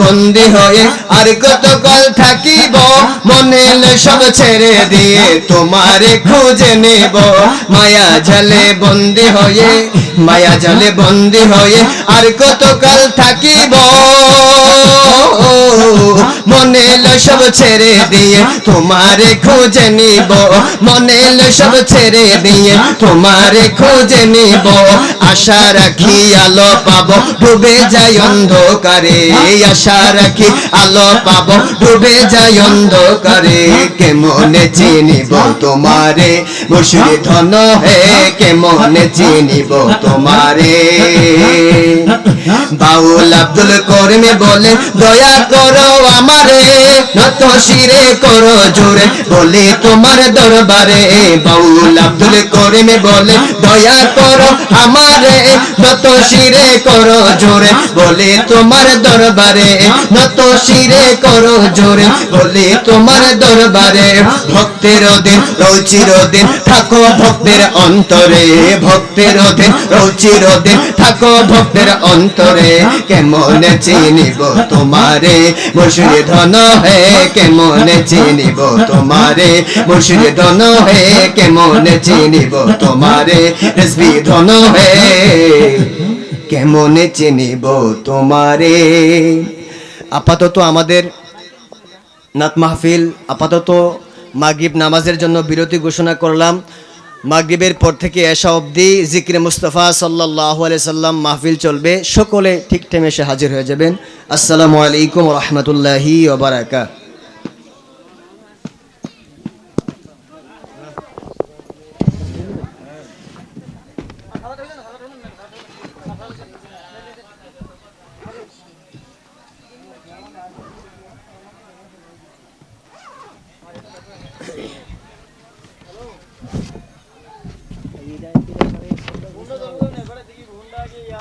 বন্দি হয়ে আর কতকাল থাকিব? মনে সব ছেড়ে দিয়ে তোমারে খুঁজে নেব। মায়া জালে বন্দি হয়ে, মায়া জালে বন্দী হয়ে আর কতকাল থাকিব? মনে এলো সব ছেড়ে দিয়ে তোমারে খুঁজে নিব। মনে সব ছেড়ে দিয়ে তোমারে খুঁজে নিব। আশা রাখি আলো পাবো ডুবে যাই অন্ধকারে। আশা রাখি আলো পাবো ডুবে যাই অন্ধকারে। কেমনে চিনিব তোমারে? মুর্শিদ ধন হে কেমনে চিনিব তোমারে? বাউল আব্দুল করিম বলে দয়া করো আমারে। নত শিরে করো জোরে, বলে তোমার দরবারে। বাউল আব্দুল করিম বলে, দয়া করো আমারে, নত শিরে করো জোরে, বলে তোমার দরবারে। নত শিরে করো জোরে, বলে তোমার দরবারে। ভক্তের দিন রৌচির দিন থাকো ভক্তের অন্তরে। ভক্তের দিন রৌচির দিন থাকো ভক্তের অন্তরে। কেমন চিনিব তোমারে? মুর্শিদ ধন কেমন চিনিব তোমারে? মুর্শিদ ধন কেমন চিনিব তোমারে? রেসবি ধন কেমন চিনিব তোমারে? আপাতত আমাদের নাত মাহফিল আপাতত মাগিব নামাজের জন্য বিরতি ঘোষণা করলাম। মাগরিবের পর থেকে এসা অবধি জিক্রে মুস্তফা সাল্লাহ সাল্লাম মাহফিল চলবে। সকলে ঠিক টাইমে এসে হাজির হয়ে যাবেন। আসসালামু আলাইকুম রহমতুল্লাহি ওবারাকা